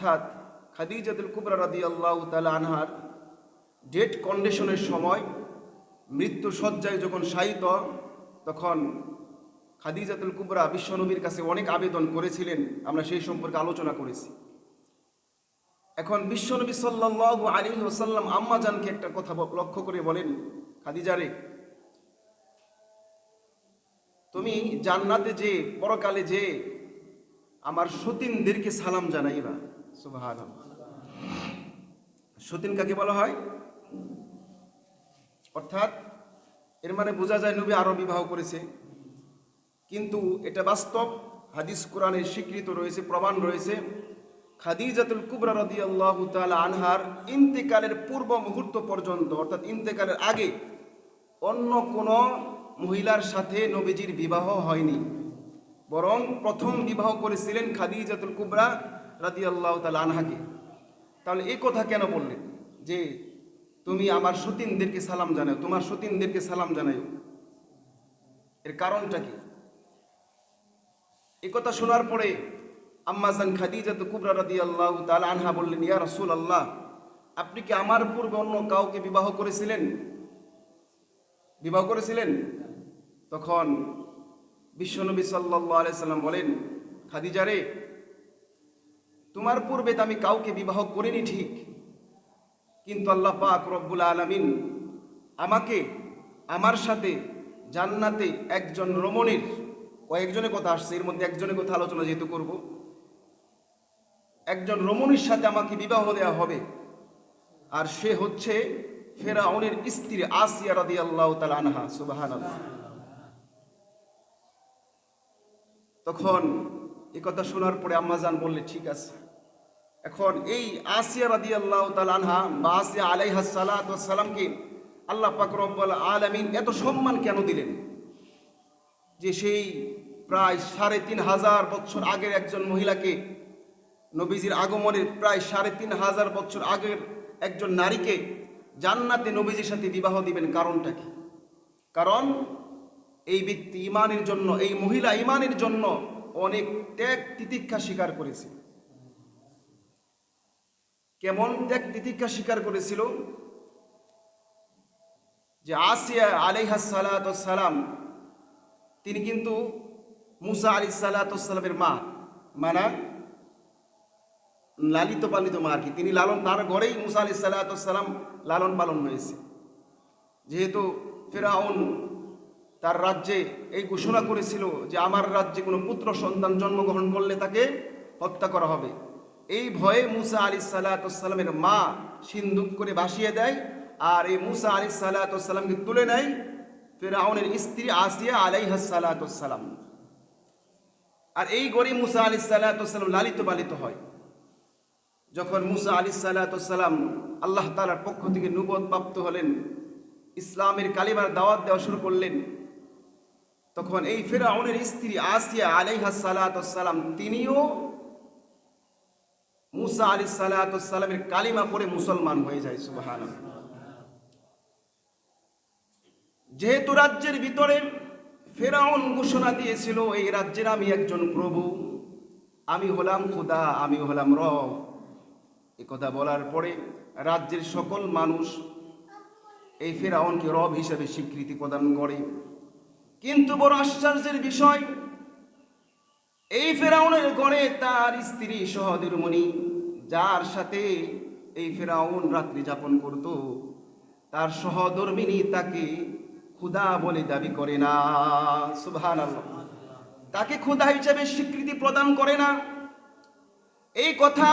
অর্থাৎ খাদিজাতুল কুবরা রাদি আল্লাহ তালা আনহার ডেট কন্ডিশনের সময় মৃত্যু সজ্জায় যখন শায়িত, তখন খাদিজাতুল কুবরা বিশ্বনবীর কাছে অনেক আবেদন করেছিলেন। আমরা সেই সম্পর্কে আলোচনা করেছি। এখন বিশ্বনবী সাল্লাল্লাহু আলাইহি ওয়াসাল্লাম আম্মাজানকে একটা কথা লক্ষ্য করে বলেন খাদিজারে তুমি জান্নাতে যে, পরকালে যে আমার সতীনদেরকে সালাম জানাইবা। সুবহানাল্লাহ। সতীন কাকে বলা হয়? অর্থাৎ, এর মানে বোঝা যায় নবী আরও বিবাহ করেছে। কিন্তু এটা বাস্তব, হাদিস কোরআনে স্বীকৃত রয়েছে, প্রমাণ রয়েছে। খাদিজাতুল কুবরা রাদিয়াল্লাহু তাআলা আনহার ইন্তেকালের পূর্ব মুহূর্ত পর্যন্ত, অর্থাৎ ইন্তেকালের আগে, অন্য কোনো মহিলার সাথে নবীজির বিবাহ হয়নি। বরং প্রথম বিবাহ করেছিলেন খাদিজাতুল কুবরা রাদিয়াল্লাহু তাআলা আনহাকে। তাহলে এই কথা কেন বললেন যে তুমি আমার সতীনদেরকে সালাম জানাও, তোমার সতীনদেরকে সালাম জানাও এর কারণটা কি? এই কথা শোনার পরে আম্মাজান খাদিজা তো কুবরা রাদি আল্লাহ তাল আনহা বললেন, ইয়া রসুল আল্লাহ আপনি কি আমার পূর্বে অন্য কাউকে বিবাহ করেছিলেন? বিবাহ করেছিলেন? তখন বিশ্বনবী সাল্লাহ আলাইসাল্লাম বলেন, খাদিজা রে তোমার পূর্বে আমি কাউকে বিবাহ করিনি ঠিক। কিন্তু আল্লাহ পাক রব্বুল আলামিন আমাকে, আমার সাথে জান্নাতে একজন রমণীর কয়েকজনের কথা আসছে, এর মধ্যে একজনের কথা আলোচনা যেহেতু করব, একজন রমণীর সাথে আমাকে বিবাহ দেওয়া হবে। আর সে হচ্ছে ফেরাউনের স্ত্রী আসিয়া রাদি আল্লাহ আনহা সুবাহান তখন এই কথা শোনার পরে আম্মাজান বললে, ঠিক আছে। এখন এই আসিয়া রাদি আল্লাহ তাল আনহা বা আসিয়া আলাইহা সালামকে আল্লাহ পাক রব্বুল আলামিন এত সম্মান কেন দিলেন? যে সেই প্রায় সাড়ে তিন হাজার বছর আগের একজন মহিলাকে নবীজির আগমনের প্রায় সাড়ে তিন হাজার বছর আগের একজন নারীকে জান্নাতে নবীজির সাথে বিবাহ দিবেন কারণটা কি? কারণ এই ব্যক্তি ইমানের জন্য, এই মহিলা ইমানের জন্য অনেক ত্যাগ তিতিক্ষা স্বীকার করেছে। কেমন ত্যাগ তিতিক্ষা স্বীকার করেছিল? যে আসিয়া সালাম, তিনি কিন্তু মুসা আলি সালাতামের মা। মানা লালিত পালিত মা আর কি। তিনি লালন, তার ঘরেই মুসা আলি সালাতাম লালন পালন হয়েছে। যেহেতু ফেরাউন তার রাজ্যে এই ঘোষণা করেছিল যে আমার রাজ্যে কোনো পুত্র সন্তান জন্মগ্রহণ করলে তাকে হত্যা করা হবে। এই ভয়ে মুসা আলি সালাতামের মা সিন্দুক করে ভাসিয়ে দেয় আর এই মুসা আলি সালাতামকে তুলে নেয় ফেরাউনের স্ত্রী আসিয়া আলাইহা সালাতাম আর এই গরিব মুসা আলি সালাতাম লালিত পালিত হয়। যখন মুসা আলি সালাতাম আল্লাহ তালার পক্ষ থেকে নুবত প্রাপ্ত হলেন, ইসলামের কালিমার দাওয়াত দেওয়া শুরু করলেন তখন এই ফেরাউনের স্ত্রী আসিয়া আলাইহা সালাতাম তিনিও মুসা আলি সালাতামের কালিমা পরে মুসলমান হয়ে যায় সুবাহান যেহেতু রাজ্যের ভিতরে ফেরাউন ঘোষণা দিয়েছিল, এই রাজ্যের আমি একজন প্রভু, আমি হলাম খুদা, আমি হলাম রব। এ কথা বলার পরে রাজ্যের সকল মানুষ এই ফেরাউনকে রব হিসেবে স্বীকৃতি প্রদান করে। কিন্তু বড় আশ্চর্যের বিষয়, এই ফেরাউনের ঘরে তার স্ত্রী সহদুরমণি যার সাথে এই ফেরাউন রাত্রি যাপন করত, তার সহধর্মিনী তাকে খুদা বলে দাবি করে না। সুভান তাকে খুদা হিসেবে স্বীকৃতি প্রদান করে না। এই কথা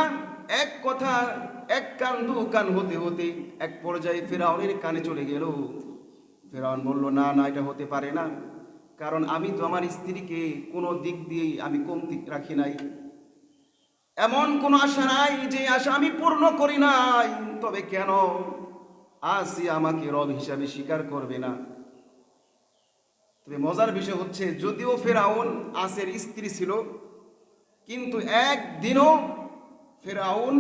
এক কথা, এক কান, দু কান হতে হতে এক পর্যায়ে ফেরাউনের কানে চলে গেল। ফেরাউন বলল, না না, এটা হতে পারে না। কারণ আমি তো আমার স্ত্রীকে কোনো দিক দিয়েই আমি কমতি রাখি নাই। এমন কোনো আশা নাই যে আশা আমি পূর্ণ করি নাই। তবে কেন? আসি আমাকে রব হিসাবে স্বীকার করবে না। তবে মজার বিষয় হচ্ছে, যদিও ফেরাউন আসের স্ত্রী ছিল, কিন্তু একদিনও ফেরাউন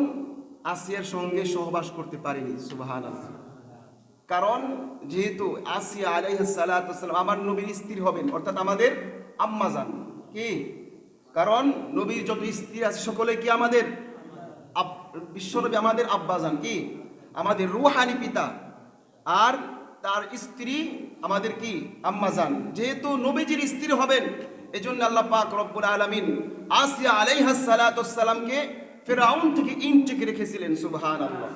আসিয়ার সঙ্গে সহবাস করতে পারেনি। সুবাহান কারণ যেহেতু আসিয়া আলাইসালাম আমার নবীর স্ত্রী হবেন, অর্থাৎ আমাদের আম্মাজান কি? কারণ নবীর যত স্ত্রী আছে সকলে কি আমাদের বিশ্বনবী আমাদের আব্বাজান কি? আমাদের রুহানি পিতা। আর তার স্ত্রী আমাদের কি? আম্মাজান যেহেতু নবীজির স্ত্রী হবেন, এজন্য আল্লাহ পাক রব্বুল আলামিন আসিয়া আলাইহাস সালাতামকে ফেরাউন থেকে ইনটেকে রেখেছিলেন সুবহান আল্লাহ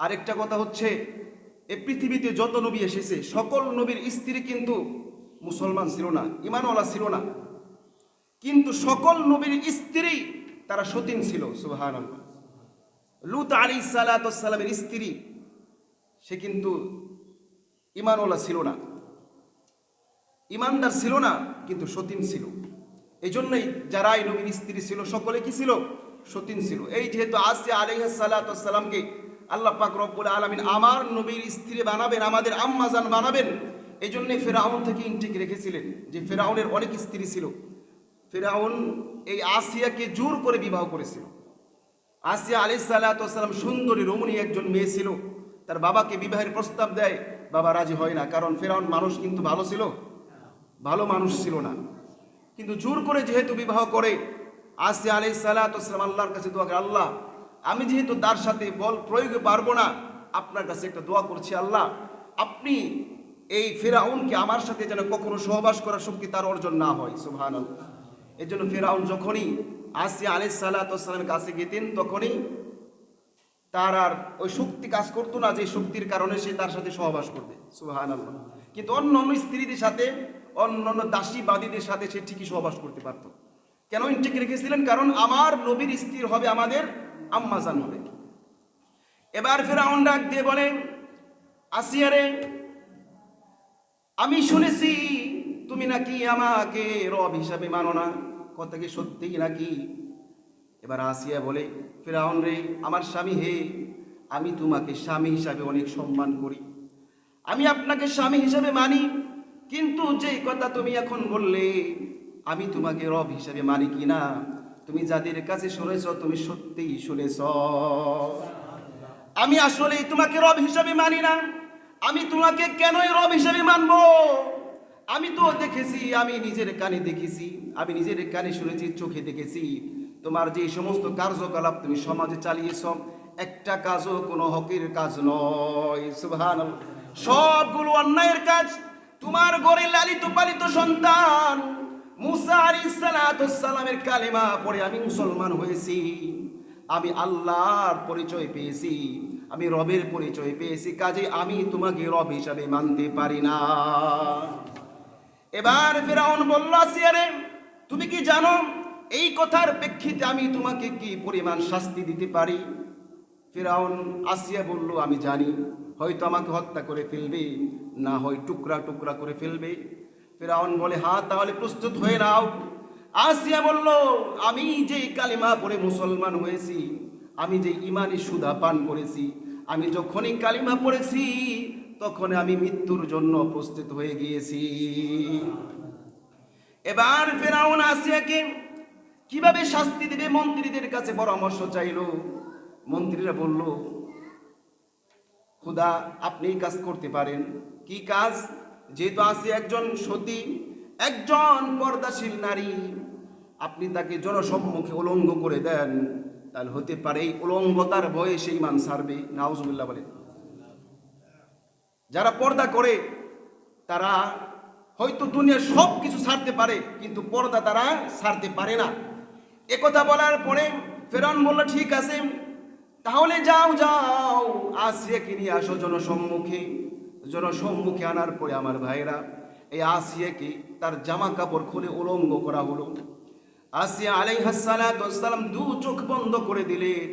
আরেকটা কথা হচ্ছে এ পৃথিবীতে যত নবী এসেছে, সকল নবীর স্ত্রী কিন্তু মুসলমান ছিল না, ইমানওয়ালা ছিল না। কিন্তু সকল নবীর স্ত্রী তারা সতীন ছিল আল্লাহ লুত আলী সালাতামের স্ত্রী, সে কিন্তু ইমানওয়ালা ছিল না। ইমানদার ছিল না, কিন্তু সতীন ছিল। এই জন্যই যারা এই নবীর স্ত্রী ছিল, সকলে কি ছিল? সতীন ছিল। এই যেহেতু আসিয়া আলাইহাসাল্লামকে আল্লাহ পাক রব্বুল আলমিন আমার নবীর স্ত্রী বানাবেন, আমাদের আম্মাজান বানাবেন। এই জন্যে ফেরাউন থেকে ইনটেক রেখেছিলেন যে ফেরাউনের অনেক স্ত্রী ছিল। ফেরাউন এই আসিয়াকে জোর করে বিবাহ করেছিল। আসিয়া আলি সাল্লাম সুন্দরী রমণী একজন মেয়ে ছিল। তার বাবাকে বিবাহের প্রস্তাব দেয়, বাবা রাজি হয় না, কারণ ফেরাউন মানুষ কিন্তু ভালো ছিল, ভালো মানুষ ছিল না। কিন্তু জোর করে যেহেতু বিবাহ করে, আসিয়া আলি সাল্লাম আল্লাহর কাছে দোয়া আল্লাহ আমি যেহেতু তার সাথে বল প্রয়োগে পারব না, আপনার কাছে একটা দোয়া করছি আল্লাহ, আপনি এই ফেরাউনকে আমার সাথে যেন কখনো সহবাস করার শক্তি তার অর্জন না হয় সুহান এই জন্য ফেরাউন যখনই আসিয়া আলি সাল্লাহামের কাছে গেতেন, তখনই তার আর ওই শক্তি কাজ করতো না যে শক্তির কারণে সে তার সাথে সহবাস করবে সুহান আল্লাহ কিন্তু অন্য অন্য স্ত্রীদের সাথে, অন্য অন্য দাসীবাদীদের সাথে সে ঠিকই সহবাস করতে পারত। কেন ইনটেক রেখেছিলেন? কারণ আমার নবীর স্ত্রী হবে আমাদের আম্মাজান হবে এবার ফেরাউন ডাক দিয়ে বলে আসিয়ারে আমি শুনেছি তুমি নাকি আমাকে রব হিসাবে মানো না। কথা কি সত্যিই নাকি? এবার আসিয়া বলে, ফেরাউন রে, আমার স্বামী হে, আমি তোমাকে স্বামী হিসাবে অনেক সম্মান করি। আমি আপনাকে স্বামী হিসাবে মানি, কিন্তু যে কথা তুমি এখন বললে, আমি তোমাকে রব হিসাবে মানি কি না তুমি যাদের কাছে শুনেছ, তুমি সত্যিই শুনেছ। আমি আসলে তোমাকে রব হিসাবে মানি না। আমি তোমাকে কেনই রব হিসাবে মানবো? আমি তো দেখেছি, আমি নিজের কানে দেখেছি, আমি নিজের কানে শুনেছি, চোখে দেখেছি। তোমার যে সমস্ত কার্যকলাপ তুমি সমাজে চালিয়েছ, একটা কাজও কোনো হকের কাজ নয়। সুভান সবগুলো অন্যায়ের কাজ তোমার ঘরে লালিত পালিত সন্তান। মুসা আলাইহিস সালামের কালেমা পড়ে আমি মুসলমান হয়েছি। আমি আল্লাহর পরিচয় পেয়েছি। আমি রবের পরিচয় পেয়েছি। কাজে আমি তোমাকে রব হিসাবে মানতে পারি না। এবার ফেরাউন বলল আসিয়ারে তুমি কি জানো এই কথার প্রেক্ষিতে আমি তোমাকে কি পরিমাণ শাস্তি দিতে পারি? ফেরাউন আসিয়া বলল, আমি জানি। হয়তো আমাকে হত্যা করে ফেলবে, না হয় টুকরা টুকরা করে ফেলবে। ফেরাউন বলে হ্যাঁ তাহলে প্রস্তুত হয়ে নাও। আসিয়া বলল, আমি যে কালিমা পড়ে মুসলমান হয়েছি, আমি যে ইমানি সুদা পান করেছি, আমি যখনই কালিমা পড়েছি, তখন আমি মৃত্যুর জন্য প্রস্তুত হয়ে গিয়েছি। এবার ফেরাউন আসিয়াকে কীভাবে শাস্তি দেবে মন্ত্রীদের কাছে পরামর্শ চাইল? মন্ত্রীরা বলল, খুদা আপনি কাজ করতে পারেন। কি কাজ? যেহেতু আসি একজন সতী, একজন পর্দাশীল নারী, আপনি তাকে জনসম্মুখে উলঙ্গ করে দেন, তাহলে হতে পারে এই উলঙ্গতার ভয়ে সেই মান সারবে। নাউজুবিল্লাহ বলে যারা পর্দা করে, তারা হয়তো দুনিয়ার সব কিছু ছাড়তে পারে, কিন্তু পর্দা তারা ছাড়তে পারে না। একথা বলার পরে ফেরন বলল, ঠিক আছে, তাহলে যাও যাও, আসিয়াকে নিয়ে আসো জনসম্মুখে। জনসম্মুখে আনার পরে আমার ভাইরা এই আসিয়াকে তার জামা কাপড় খুলে উলঙ্গ করা হলো। আসিয়া আলাইহাসালাম দু চোখ বন্ধ করে দিলেন।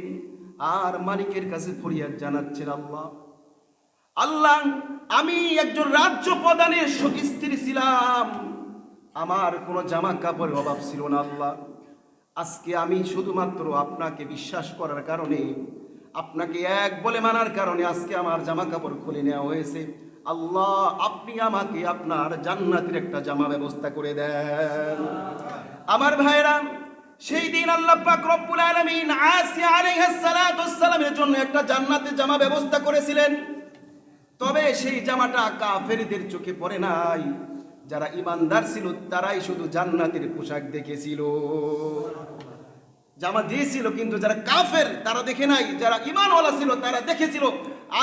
আর মালিকের কাছে ফরিয়াদ জানাচ্ছেন আল্লাহ। আল্লাহ, আমি একজন রাজ্য প্রধানের স্ত্রী ছিলাম। আমার কোনো জামা কাপড়ের অভাব ছিল না আল্লাহ। আজকে আমি শুধুমাত্র আপনাকে বিশ্বাস করার কারণে আপনাকে এক বলে মানার কারণে আজকে আমার জামা কাপড় খুলে নেওয়া হয়েছে। আল্লাহ, আপনি আমাকে আপনার জান্নাতের একটা জামা ব্যবস্থা করে দেন। আমার ভাইরা, সেই দিন আল্লাহ পাক রব্বুল আলামিন আসিয়া আলাইহিস সালাতু সালামের জন্য একটা জান্নাতের জামা ব্যবস্থা করেছিলেন। তবে সেই জামাটা কাফেরদের চোখে পড়ে নাই। যারা ইমানদার ছিল, তারাই শুধু জান্নাতের পোশাক দেখেছিল। জামা দিয়েছিল, কিন্তু যারা কাফের, তারা দেখে নাই। যারা ইমানওয়ালা ছিল, তারা দেখেছিল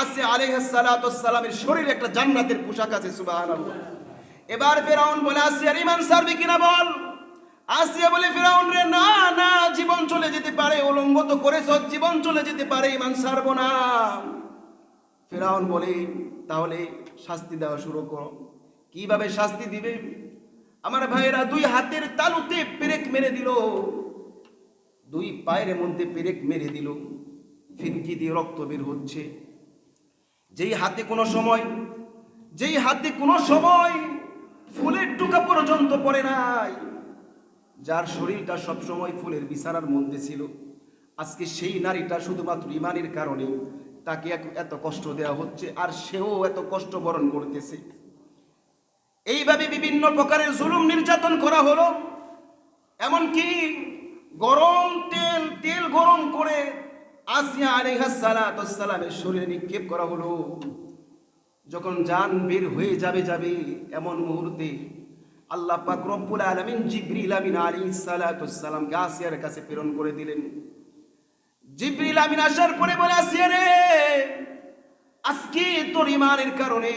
আসে আলাইহাসালামের শরীরে একটা জান্নাতের পোশাক আছে, সুবহানাল্লাহ। এবার ফেরাউন বলে আসিয়ার ইমান সারবে কিনা বল? আসিয়া বলে, ফেরাউন রে, না না, জীবন চলে যেতে পারে, উলঙ্গ তো করেছ, জীবন চলে যেতে পারে ইমান সারবো না। ফেরাউন বলে, তাহলে শাস্তি দেওয়া শুরু করো। কীভাবে শাস্তি দিবে? আমার ভাইয়েরা দুই হাতের তালুতে পেরেক মেরে দিল। দুই পায়ের মধ্যে পেরেক মেরে দিল। ফিনকি দিয়ে রক্ত বের হচ্ছে। যেই হাতে কোনো সময়, যেই হাতে কোনো সময় ফুলের টুকা পর্যন্ত পড়ে নাই, যার শরীরটা সব সময় ফুলের বিছানার মধ্যে ছিল। আজকে সেই নারীটা শুধুমাত্র ইমানের কারণে তাকে এত কষ্ট দেওয়া হচ্ছে আর সেও এত কষ্ট বরণ করতেছে। এইভাবে বিভিন্ন প্রকারের জুলুম নির্যাতন করা হলো। এমনকি গরম তেল তেল গরম করে আসিয়া আলাইহাস সালামের শরীরে নিক্ষেপ করা হলো। যখন যান বের হয়ে যাবে যাবে এমন মুহূর্তে আল্লাহ পাক রব্বুল আলামিন জিবরিল আমিন আলাইহিস সালামকে আসিয়ার কাছে প্রেরণ করে দিলেন। জিবরিল আমিন আসার পরে বলে, আসিয়া রে, আজকে তোর ইমানের কারণে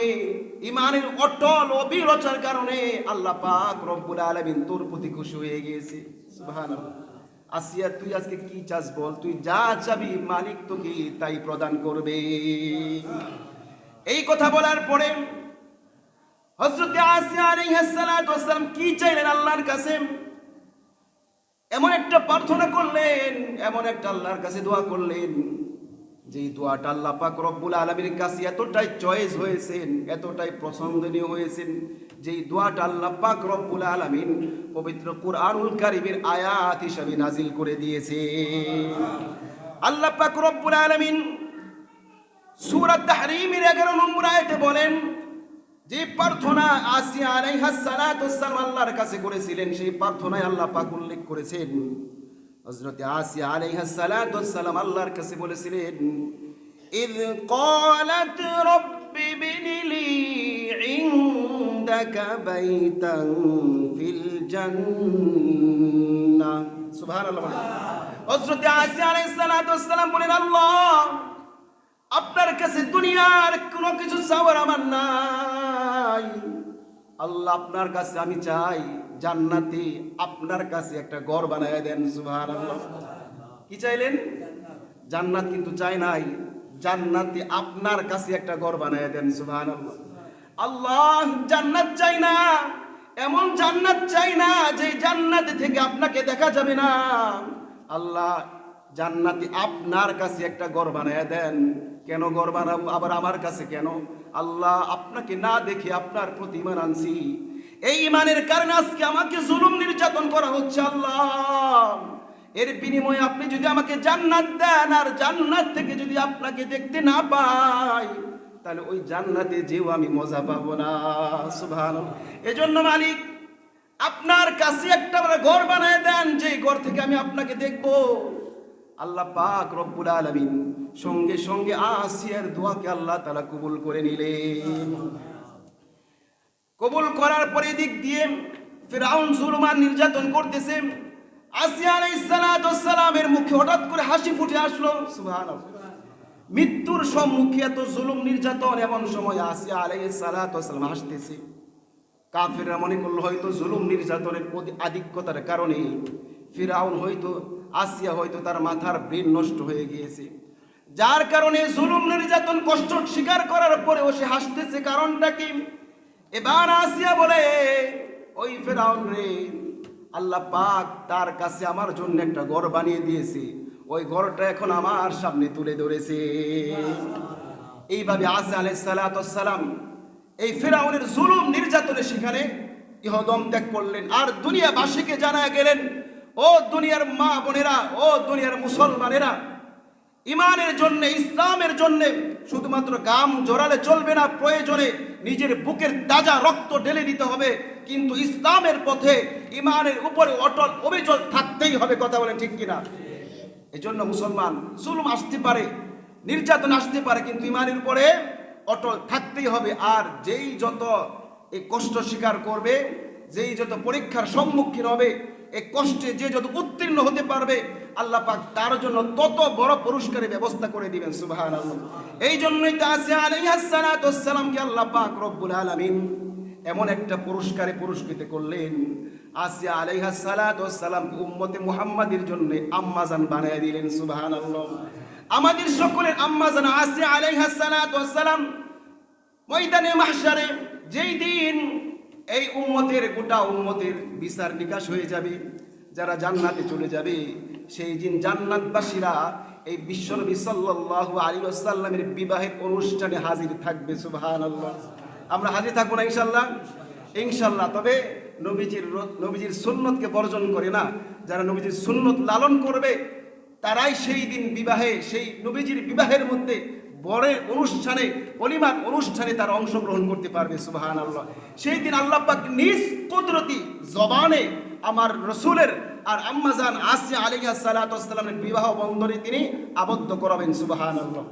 ইমানের অটল অবিরচার কারণে আল্লাহ পাক রব্বুল আলামিন তোর প্রতি খুশি হয়ে গিয়েছে। আসিয়া, তুই আজকে কি চাস বল? তুই যা চাবি, মালিক তোকে তাই প্রদান করবে। এই কথা বলার পরে হযরত আসিয়া আলাইহিস সালাতু ওয়াসসালাম কি চাইলেন আল্লাহর কাছে? এমন একটা প্রার্থনা করলেন, এমন একটা আল্লাহর কাছে দোয়া করলেন। যেই দোয়াটা আল্লাহ পাক রব্বুল আলমীর কাছে এতটাই চয়েস হয়েছেন, এতটাই পছন্দনীয় হয়েছেন যেই দোয়াটা আল্লাহ পাক রব্বুল আলমিন পবিত্র কুরআনুল কারিমের আয়াত হিসাবে নাজিল করে দিয়েছে। আল্লাহ পাক রব্বুল আলমিন সুরাত তাহরিমের এগারো নম্বর আয়াতে বলেন, যে প্রার্থনা আসিয়া আলাইহা সালাতুসসালাম আল্লাহর কাছে করেছিলেন, সেই প্রার্থনায় আল্লাহ পাক উল্লেখ করেছেন হজরতে আসিয়া আলাইহা সালাতুসসালাম আল্লাহর কাছে বলেছিলেন, ইদ ক্বালাত রব্ব رب ابن لي عندك بيتا في الجنة سبحان الله হযরতে আসিয়া আলাইহিস সালাতু ওয়াসসালাম বলেন আল্লাহ আপনার কাছে দুনিয়ার কোনো কিছু চাওয়ার আমার নাই আল্লাহ আপনার কাছে আমি চাই জান্নাতি আপনার কাছে একটা ঘর বানায় দেন সুবহানাল্লাহ কি চাইলেন জান্নাত কিন্তু চাই নাই জান্নাতি আপনার কাছে একটা ঘর বানায় দেন, সুবহানাল্লাহ। আল্লাহ, জান্নাত চাই না। এমন জান্নাত চাই না যে জান্নাত থেকে আপনাকে দেখা যাবে না। আল্লাহ, জান্নাতি আপনার কাছে একটা ঘর বানায় দেন। কেন ঘর বানাবো? আবার আমার কাছে কেন? আল্লাহ, আপনাকে না দেখে আপনার প্রতি ইমান আনছি। এই ইমানের কারণে আজকে আমাকে জুলুম নির্যাতন করা হচ্ছে, আল্লাহ। এর বিনিময়ে আপনি যদি আমাকে জান্নাত দেন আর জান্নাত থেকে যদি আপনাকে দেখতে না পাই, তাহলে ওই জান্নাতে যেও আমি মজা পাবো না। সুভান এজন্য মালিক, আপনার কাছে একটা আমরা ঘর বানায় দেন যে ঘর থেকে আমি আপনাকে দেখব। আল্লাহ পাক রব্বুল আলামিন সঙ্গে সঙ্গে আসিয়ার দোয়াকে আল্লাহ তাআলা কবুল করে নিলেন। কবুল করার পরে দিক দিয়ে ফেরাউন জুলুমান নির্যাতন করতেছে। আসিয়া আলাইহিস সালাতু ওয়াস সালামের মুখে হঠাৎ করে হাসি ফুটে আসলো। মৃত্যুর সম্মুখে এত জুলুম, নির্যাতন এমন সময় আসিয়া আলাইহিস সালাতু ওয়াস সালাম হাসতেছে। কাফিররা মনে করল, হয়তো জুলুম, নির্যাতনের অধি- আধিক্যতার কারণে ফিরাউন হয়তো, আসিয়া হয়তো তার মাথার ব্রেন নষ্ট হয়ে গিয়েছে। যার কারণে জুলুম, নির্যাতন, কষ্ট স্বীকার করার পরেও সে হাসতেছে। কারণটা কি? এবার আসিয়া বলে, ওই ফেরাউন রে আল্লাহ পাক তার কাছে আমার জন্য একটা ঘর বানিয়ে দিয়েছে। ওই ঘরটা এখন আমার সামনে তুলে ধরেছে। এইভাবে আসে আলাইসালাম এই ফেরাউনের জুলুম নির্যাতনে সেখানে ইহদম ত্যাগ করলেন। আর দুনিয়াবাসীকে জানা গেলেন, ও দুনিয়ার মা বোনেরা, ও দুনিয়ার মুসলমানেরা, ইমানের জন্য, ইসলামের জন্য শুধুমাত্র গাম জোরালে চলবে না, প্রয়োজনে নিজের বুকের তাজা রক্ত ঢেলে দিতে হবে। কিন্তু ইসলামের পথে ইমানের উপরে অটল অবিচল থাকতেই হবে, কথা বলে ঠিক কিনা? এই জন্য মুসলমান জুলুম আসতে পারে, নির্যাতন আসতে পারে, কিন্তু ইমানের উপরে অটল থাকতেই হবে। আর যেই যত এই কষ্ট স্বীকার করবে, যেই যত পরীক্ষার সম্মুখীন হবে এই কষ্টে যে যত উত্তীর্ণ হতে পারবে, আল্লাহ পাক তার জন্য তত বড় পুরস্কারের ব্যবস্থা করে দিবেন সুবাহান এই জন্যই তো আছে আলাইহাসালামকে আল্লাহ পাক রব্বুল আলামিন। এমন একটা পুরস্কারে পুরস্কৃত করলেন, আসিয়া আলাইহা সালাম উম্মতে মুহাম্মাদের জন্য আম্মাজান বানিয়ে দিলেন সুবাহান আমাদের সকলের আম্মাজান আসিয়া আলাইহা সালাম ময়দানে, মাহশারে, যেই দিন এই উম্মতের, গোটা উম্মতের বিচার নিকাশ হয়ে যাবে, যারা জান্নাতে চলে যাবে, সেই দিন জান্নাতবাসীরা এই বিশ্বনবী সাল্লাল্লাহু আলাইহি ওয়াসাল্লামের বিবাহের অনুষ্ঠানে হাজির থাকবে, সুবহানাল্লাহ। আমরা হাজির থাকব না ইনশাল্লাহ। ইনশাল্লাহ, তবে নবীজির নবীজির সুন্নতকে বর্জন করে না, যারা নবীজির সুন্নত লালন করবে, তারাই সেই দিন বিবাহে, সেই নবীজির বিবাহের মধ্যে বরের অনুষ্ঠানে, অলিমার অনুষ্ঠানে তারা অংশগ্রহণ করতে পারবে সুবাহান আল্লাহ সেই দিন আল্লাহ নিজ কুদরতি জবানে আমার রসুলের আর আম্মাজান আসিয়া আলিয়া সালাতামের বিবাহ বন্ধনে তিনি আবদ্ধ করাবেন সুবাহান আল্লাহ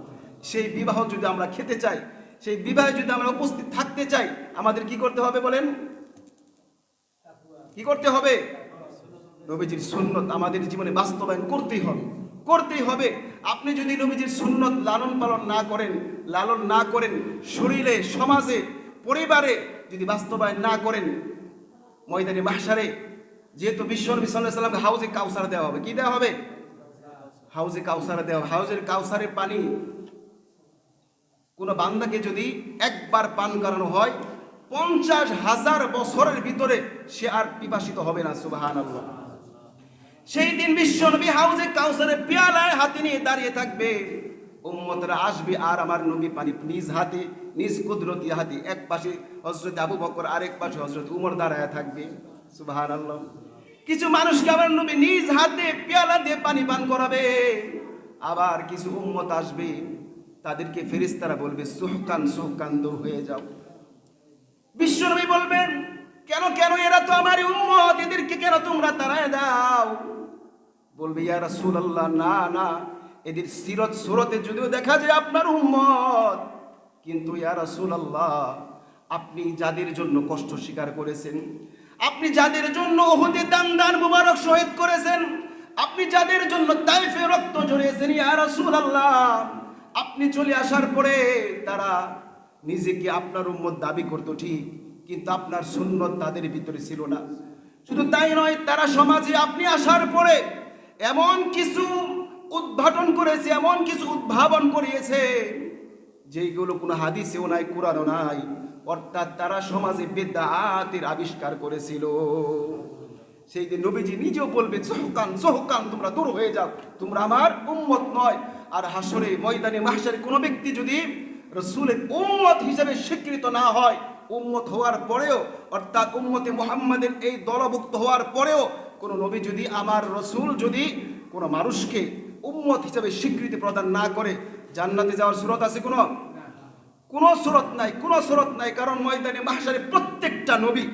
সেই বিবাহ যদি আমরা খেতে চাই সেই বিবাহে যদি আমরা উপস্থিত থাকতে চাই, আমাদের কি করতে হবে বলেন? কি করতে হবে? নবীজির সুন্নত আমাদের জীবনে বাস্তবায়ন করতেই হবে। করতেই হবে। আপনি যদি নবীজির সুন্নত লালন পালন না করেন, লালন না করেন, শরীরে, সমাজে, পরিবারে যদি বাস্তবায়ন না করেন, ময়দানে মাহসারে যেহেতু বিশ্ব নবী সাল্লাহ হাউজে কাউসার দেওয়া হবে। কি দেওয়া হবে? হাউজে কাউসার দেওয়া হাউজের কাউসারের পানি কোনো বান্দাকে যদি একবার পান করানো হয়, পঞ্চাশ হাজার বছরের ভিতরে সে আর পিপাসিত হবে না সুবাহান সেই দিন বিশ্ব নবী হাউজে কাউসারে পেয়ালায় হাতে নিয়ে দাঁড়িয়ে থাকবে। উম্মতরা আসবে আর আমার নবী পানি নিজ হাতে, নিজ কুদরতি হাতে, এক পাশে হজরত আবু বকর, আরেক পাশে হজরত উমর দাঁড়ায় থাকবে সুবাহান আল্লাহ কিছু মানুষকে আমার নবী নিজ হাতে পেয়ালা দিয়ে পানি পান করাবে, আবার কিছু উম্মত আসবে তাদেরকে ফেরিস্তারা বলবে, সুহকান সুহকান, দূর হয়ে যাও। বিশ্বনবী বলবেন, কেন কেন এরা তো আমারই উম্মত? এদেরকে কেন তোমরা তারায় দাও? বলবে, ইয়া রাসূলুল্লাহ, না না, এদের সিরত সুরতে যদিও দেখা যায় আপনার উম্মত, কিন্তু ইয়া রাসূলুল্লাহ, আপনি যাদের জন্য কষ্ট স্বীকার করেছেন, আপনি যাদের জন্য ওহুদে দান দান মুবারক শহীদ করেছেন, আপনি যাদের জন্য তাইফে রক্ত ঝরিয়েছেন, ইয়া রাসূলুল্লাহ আপনি চলে আসার পরে তারা নিজেকে আপনার উম্মত দাবি করতো, ঠিক। কিন্তু আপনার সুন্নত তাদের ভিতরে ছিল না। শুধু তাই নয়, তারা সমাজে আপনি আসার পরে এমন কিছু উদ্ঘাটন করেছে, এমন কিছু উদ্ভাবন করিয়েছে, যেইগুলো কোনো হাদিসেও নাই, কোরআনও নাই। অর্থাৎ তারা সমাজে বেদাতের আবিষ্কার করেছিল। সেই দিন নবীজি নিজেও বলবে সোহকান সোহকান, তোমরা দূর হয়ে যাও। তোমরা আমার উম্মত নয়। আর হাসরে ময়দানে মাহসারে কোনো ব্যক্তি যদি রসুলের উম্মত হিসেবে স্বীকৃত না হয়, উম্মত হওয়ার পরেও, অর্থাৎ উম্মতে মোহাম্মদের এই দলভুক্ত হওয়ার পরেও, কোনো নবী যদি আমার রসুল যদি কোনো মানুষকে উম্মত হিসেবে স্বীকৃতি প্রদান না করে, জান্নাতে যাওয়ার সুরত আছে কোনো? কোনো সুরত নাই, কোনো সুরত নাই, কারণ ময়দানে মাহসারে প্রত্যেকটা নবী,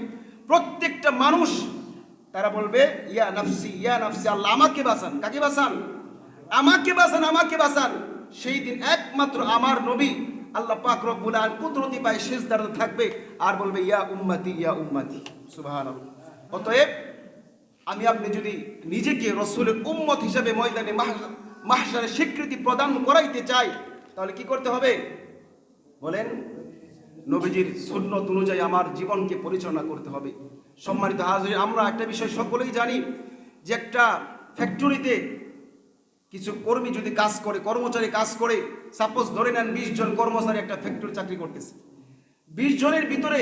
প্রত্যেকটা মানুষ, তারা বলবে, ইয়া নাফসি ইয়া নাফসি, আল্লাহ আমাকে বাঁচান, কাকে বাঁচান? আমাকে বাঁচান আমাকে বাঁচান। সেই দিন একমাত্র আমার নবী আল্লাহ পাক রব্বুল আলামিন কুদরতি পায় শেষ দাঁড়াতে থাকবে আর বলবে, ইয়া উম্মতি ইয়া উম্মতি। সুবহানাল্লাহ। অতএব আমি আপনি যদি নিজেকে রসুলের উম্মত হিসাবে ময়দানে মাহ- মাহশারে স্বীকৃতি প্রদান করাইতে চাই, তাহলে কি করতে হবে? বলেন, নবীজির সুন্নত অনুযায়ী আমার জীবনকে পরিচালনা করতে হবে। সম্মানিত হাজির, আমরা একটা বিষয় সকলেই জানি যে একটা ফ্যাক্টরিতে কিছু কর্মী যদি কাজ করে, কর্মচারী কাজ করে সাপোজ ধরে নেন বিশ জন কর্মচারী একটা ফ্যাক্টরি চাকরি করতেছে। বিশ জনের ভিতরে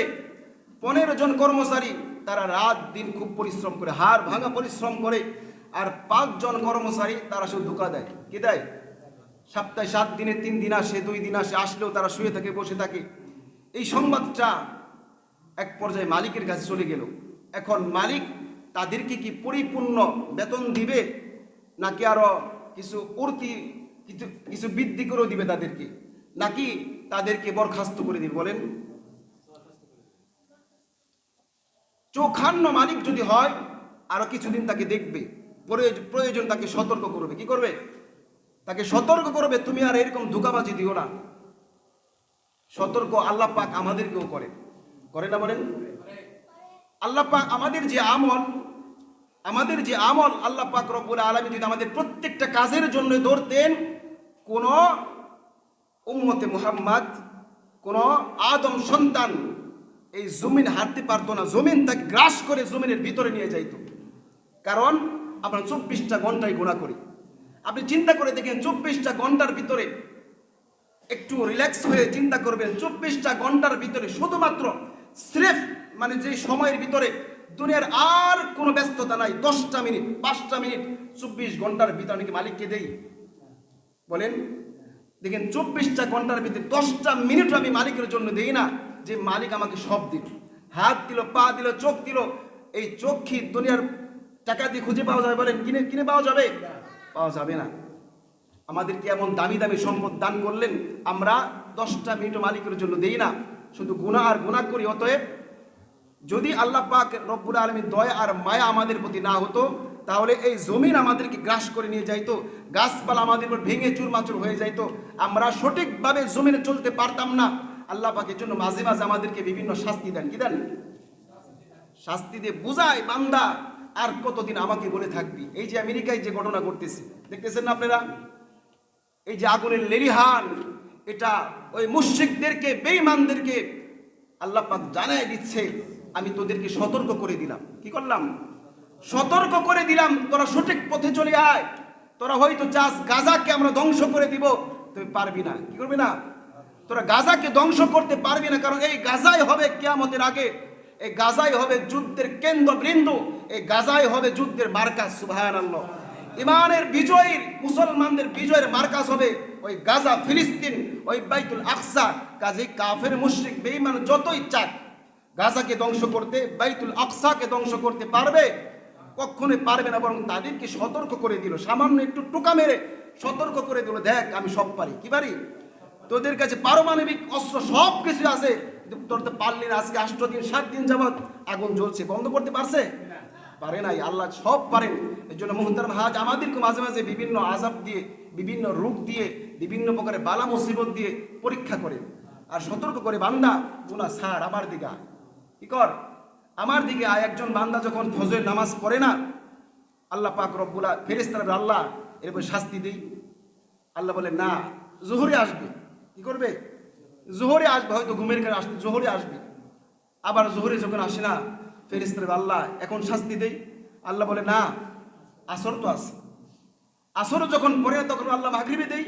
পনেরো জন কর্মচারী, তারা রাত দিন খুব পরিশ্রম করে, হাড় ভাঙা পরিশ্রম করে, আর পাঁচজন কর্মচারী তারা শুধু ধোকা দেয়। কি দেয়? সপ্তাহে সাত দিনে তিন দিন আসে, দুই দিন আসে, আসলেও তারা শুয়ে থাকে, বসে থাকে। এই সংবাদটা এক পর্যায়ে মালিকের কাছে চলে গেল। এখন মালিক তাদেরকে কি পরিপূর্ণ বেতন দিবে, নাকি আরও কিছু উর্তি কিছু কিছু বৃদ্ধি করেও দিবে তাদেরকে। নাকি তাদেরকে বরখাস্ত করে দিবে, বলেন। চোখান্ন মালিক যদি হয়, আরও কিছুদিন তাকে দেখবে। প্রয়োজ- প্রয়োজন তাকে সতর্ক করবে। কি করবে? তাকে সতর্ক করবে, তুমি আর এরকম ধোকাবাজি দিও না। সতর্ক আল্লাহ পাক আমাদেরকেও করে। করে না বলেন? আল্লাহ পাক আমাদের যে আমল আমাদের যে আমল আল্লাহ পাক রব্বুল আলমী যদি আমাদের প্রত্যেকটা কাজের জন্য ধরতেন, কোন উম্মতে মুহাম্মদ, কোন আদম সন্তান এই জমিন হারতে পারতো না, জমিন তাকে গ্রাস করে জমিনের ভিতরে নিয়ে যাইত। কারণ আমরা চব্বিশটা ঘন্টায় গোনা করি। আপনি চিন্তা করে দেখেন, চব্বিশটা ঘণ্টার ভিতরে একটু রিল্যাক্স হয়ে চিন্তা করবেন, চব্বিশটা ঘণ্টার ভিতরে শুধুমাত্র স্রেফ মানে যে সময়ের ভিতরে দুনিয়ার আর কোনো ব্যস্ততা নাই। দশটা মিনিট, পাঁচটা মিনিট, চব্বিশ ঘণ্টার ভিতরে নাকি মালিককে দেই? বলেন, দেখেন, চব্বিশটা ঘণ্টার ভিতরে দশটা মিনিট আমি মালিকের জন্য দেই না, যে মালিক আমাকে সব দিল। হাত দিল, পা দিল, চোখ দিল। এই কি দুনিয়ার টাকা দিয়ে খুঁজে পাওয়া যাবে বলেন, কিনে কিনে পাওয়া যাবে? পাওয়া যাবে না। আমাদেরকে এমন দামি দামি সম্পদ দান করলেন, আমরা দশটা মিনিট মালিকের জন্য দেই না। শুধু গুণা আর গুণা করি, অতএব যদি আল্লাহ পাক রব্বুল আলমীর দয়া আর মায়া আমাদের প্রতি না হতো, তাহলে এই জমিন আমাদেরকে গ্রাস করে নিয়ে যাইতো, গাছপালা আমাদের উপর ভেঙে চুরমাচুর হয়ে যাইতো। আমরা সঠিকভাবে জমিনে চলতে পারতাম না। আল্লাহ পাকের জন্য মাঝে মাঝে আমাদেরকে বিভিন্ন শাস্তি দেন। কি দেন? শাস্তি দিয়ে বুঝায়, বান্দা, আর কতদিন আমাকে বলে থাকবি? এই যে আমেরিকায় যে ঘটনা ঘটতেছে, দেখতেছেন না আপনারা? এই যে আগুনের লেলিহান, এটা ওই মুশ্রিকদেরকে, বেঈমানদেরকে আল্লাহ পাক জানায় দিচ্ছে। আমি তোদেরকে সতর্ক করে দিলাম। কি করলাম? সতর্ক করে দিলাম, তোরা সঠিক পথে চলে আয়। তোরা হয়তো চাস গাজাকে আমরা ধ্বংস করে দিব তুমি পারবি না। কি করবি না? তোরা গাজাকে ধ্বংস করতে পারবি না, কারণ এই গাজাই হবে কেয়ামতের আগে। এই গাজাই হবে যুদ্ধের কেন্দ্রবৃন্দু। এই গাজাই হবে যুদ্ধের মার্কাজ আল্লাহ ইমানের বিজয়ের, মুসলমানদের বিজয়ের মার্কাজ হবে ওই গাজা, ফিলিস্তিন, ওই বাইতুল আকসা। কাজে কাফের, মুশরিক, বেঈমান যতই চাক গাজাকে ধ্বংস করতে, বাইতুল আকসাকে ধ্বংস করতে পারবে? কখনোই পারবে না, বরং তাদেরকে সতর্ক করে দিল। সামান্য একটু টোকা মেরে সতর্ক করে দিল, দেখ, আমি সব পারি। কি পারি? তোদের কাছে পারমাণবিক অস্ত্র সব কিছু আছে, কিন্তু তোর তো পারলি না। আজকে আষ্ট দিন সাত দিন যাবৎ আগুন জ্বলছে। বন্ধ করতে পারছে? পারে নাই। আল্লাহ সব পারেন। এর জন্য মোহতার হাজ আমাদেরকে মাঝে মাঝে বিভিন্ন আজাব দিয়ে, বিভিন্ন রোগ দিয়ে, বিভিন্ন প্রকারের বালা মুসিবত দিয়ে পরীক্ষা করে। আর সতর্ক করে, বান্দা গুনা সার আমার দিকে। কি কর? আমার দিকে আয়। একজন বান্দা যখন ফজরের নামাজ পড়ে না, আল্লাহ পাক রব্বুলা ফেরেস্তারা আল্লাহ এরপর শাস্তি দেই। আল্লাহ বলে, না, জোহরে আসবে। কি করবে? জোহরে আসবে, হয়তো ঘুমের কারণে আসবে জোহরে আসবে। আবার জোহরে যখন আসে না ফেরিস্তার আল্লাহ, এখন শাস্তি দেই। আল্লাহ বলে, না, আসর তো আছে। আসর যখন পরে তখন আল্লাহ মাগরিবে দেই।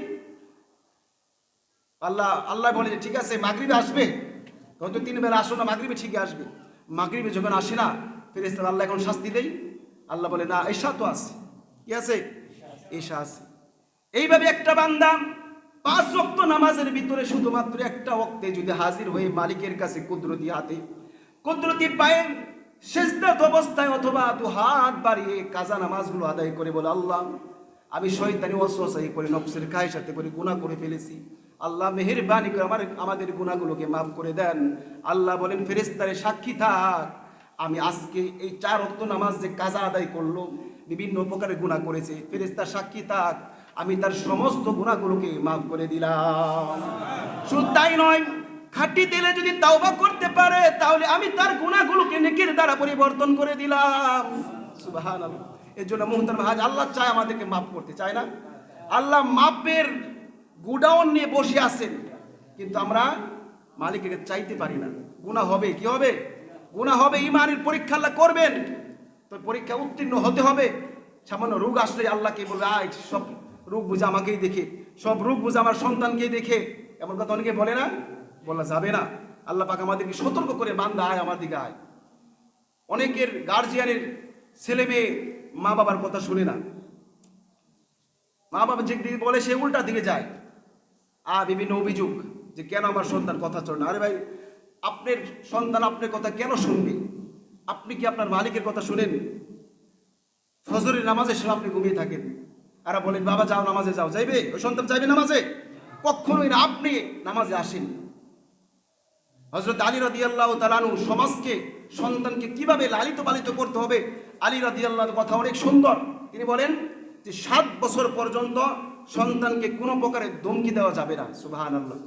আল্লাহ আল্লাহ বলে ঠিক আছে, মাগরিবে আসবে। হয়তো তিন বেলা আসো না, মাগরিবে ঠিকই আসবে। মাগরিবে যখন আসে না ফেরিস্তার আল্লাহ এখন শাস্তি দেই। আল্লাহ বলে, না এসা তো আছে। কি আছে? এসা আছে। এইভাবে একটা বান্দা পাঁচ ওয়াক্ত নামাজের ভিতরে শুধুমাত্র একটা ওক্তে যদি হাজির হয়ে মালিকের কাছে কুদরতি হাতে, কুদরতি পায়ে শেষদাত অবস্থায় অথবা দু হাত বাড়িয়ে কাজা নামাজগুলো আদায় করে বলে, আল্লাহ, আমি শয়তানি ওয়াসওয়াসাই করে নফসের খায়ের সাথে করে গুণা করে ফেলেছি। আল্লাহ মেহেরবানি করে আমার আমাদের গুণাগুলোকে মাফ করে দেন। আল্লাহ বলেন ফেরেস্তারে সাক্ষী থাক। আমি আজকে এই চার অক্ত নামাজ যে কাজা আদায় করল, বিভিন্ন প্রকারের গুণা করেছে ফেরেস্তা সাক্ষী থাক। আমি তার সমস্ত গুণাগুলোকে মাফ করে দিলাম। শুধু তাই নয়, খাঁটি দিলে যদি তাওবা করতে পারে, তাহলে আমি তার গুণাগুলোকে নেকির দ্বারা পরিবর্তন করে দিলাম। সুবাহান এর জন্য মুহতার হাজ, আল্লাহ চায় আমাদেরকে মাফ করতে, চায় না? আল্লাহ মাপের গুডাউন নিয়ে বসে আছেন। কিন্তু আমরা মালিকের চাইতে পারি না। গুণা হবে, কি হবে? গুণা হবে ইমানের পরীক্ষা আল্লাহ করবেন। তো পরীক্ষা উত্তীর্ণ হতে হবে। সামান্য রোগ আসলে আল্লাহকে বলবে, আয়, সব রোগ বুঝে আমাকেই দেখে। সব রোগ বুঝে আমার সন্তানকেই দেখে। এমন কথা অনেকে বলে না, বলা যাবে না। আল্লাহ পাক আমাদেরকে সতর্ক করে, বান্দা, আয়, আমার দিকে আয়। অনেকের গার্জিয়ানের ছেলে মেয়ে মা বাবার কথা শুনে না। মা বাবা যে বলে, সে উল্টা দিকে যায়। বিভিন্ন অভিযোগ যে কেন আমার সন্তান কথা চলে না? আরে ভাই, আপনার সন্তান আপনার কথা কেন শুনবে? আপনি কি আপনার মালিকের কথা শুনেন? ফজরের নামাজের সময় আপনি ঘুমিয়ে থাকেন। আর বলেন, বাবা, যাও নামাজে, যাও। যাইবে? ওই সন্তান যাইবে নামাজে? কখনোই না, আপনি নামাজে আসেন। হজরত আলী রাদি আল্লাহ তালানু সমাজকে, সন্তানকে কীভাবে লালিত পালিত করতে হবে? আলী রাদি আল্লাহর কথা অনেক সুন্দর। তিনি বলেন যে, সাত বছর পর্যন্ত সন্তানকে কোনো প্রকারে ধমকি দেওয়া যাবে না সুবাহান আল্লাহ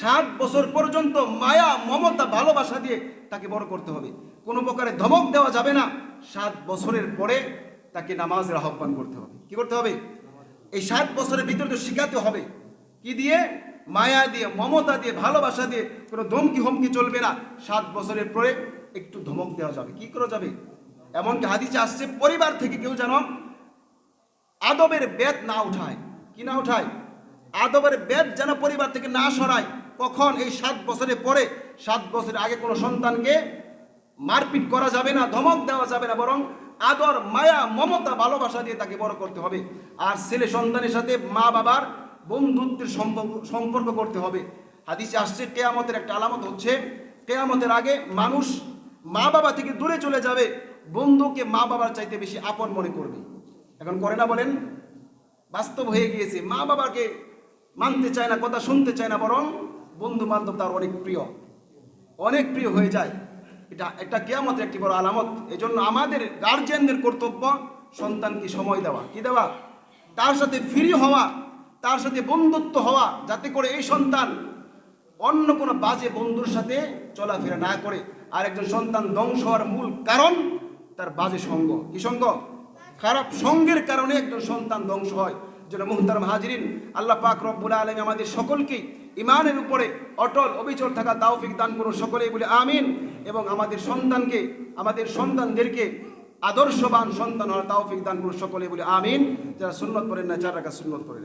সাত বছর পর্যন্ত মায়া, মমতা, ভালোবাসা দিয়ে তাকে বড় করতে হবে। কোনো প্রকারে ধমক দেওয়া যাবে না সাত বছরের পরে তাকে নামাজের আহ্বান করতে হবে। কি করতে হবে? এই সাত বছরের ভিতরে তো শিখাতে হবে। কি দিয়ে? মায়া দিয়ে, মমতা দিয়ে, ভালোবাসা দিয়ে কোনো ধমকি হমকি চলবে না। সাত বছরের পরে একটু ধমক দেওয়া যাবে। কি করা যাবে? এমনকি হাদিসে আসছে, পরিবার থেকে কেউ যেন আদবের বেদ না উঠায়। কি না উঠায়? আদবের বেদ যেন পরিবার থেকে না সরায়, কখন এই সাত বছরের পরে, সাত বছরের আগে কোনো সন্তানকে মারপিট করা যাবে না, ধমক দেওয়া যাবে না, বরং আদর, মায়া, মমতা, ভালোবাসা দিয়ে তাকে বড় করতে হবে। আর ছেলে সন্তানের সাথে মা বাবার বন্ধুত্বের সম্পর্ক সম্পর্ক করতে হবে। হাদিসে আসছে, কেয়ামতের একটা আলামত হচ্ছে, কেয়ামতের আগে মানুষ মা বাবা থেকে দূরে চলে যাবে, বন্ধুকে মা বাবার চাইতে বেশি আপন মনে করবে। এখন করে না বলেন বাস্তব হয়ে গিয়েছে। মা বাবাকে মানতে চায় না, কথা শুনতে চায় না, বরং বন্ধু বান্ধব তার অনেক প্রিয়। অনেক প্রিয় হয়ে যায়। এটা একটা কেয়ামতের একটি বড় আলামত। এই জন্য আমাদের গার্জিয়ানদের কর্তব্য সন্তানকে সময় দেওয়া। কি দেওয়া? তার সাথে ফ্রি হওয়া, তার সাথে বন্ধুত্ব হওয়া, যাতে করে এই সন্তান অন্য কোনো বাজে বন্ধুর সাথে চলাফেরা না করে। আর একজন সন্তান ধ্বংস হওয়ার মূল কারণ তার বাজে সঙ্গ। কি সঙ্গ? খারাপ সঙ্গের কারণে একজন সন্তান ধ্বংস হয় যেন মোহতার হাজিরিন, আল্লাহ পাক রব্বুল আলম আমাদের সকলকে ইমানের উপরে অটল, অবিচল থাকা তাওফিক দান করুন সকলেই বলে আমিন। এবং আমাদের সন্তানকে, আমাদের সন্তানদেরকে আদর্শবান সন্তান হওয়ার তাওফিক দান করুন সকলে বলে আমিন। যারা সুন্নত করেন না যারা সুন্নত করেন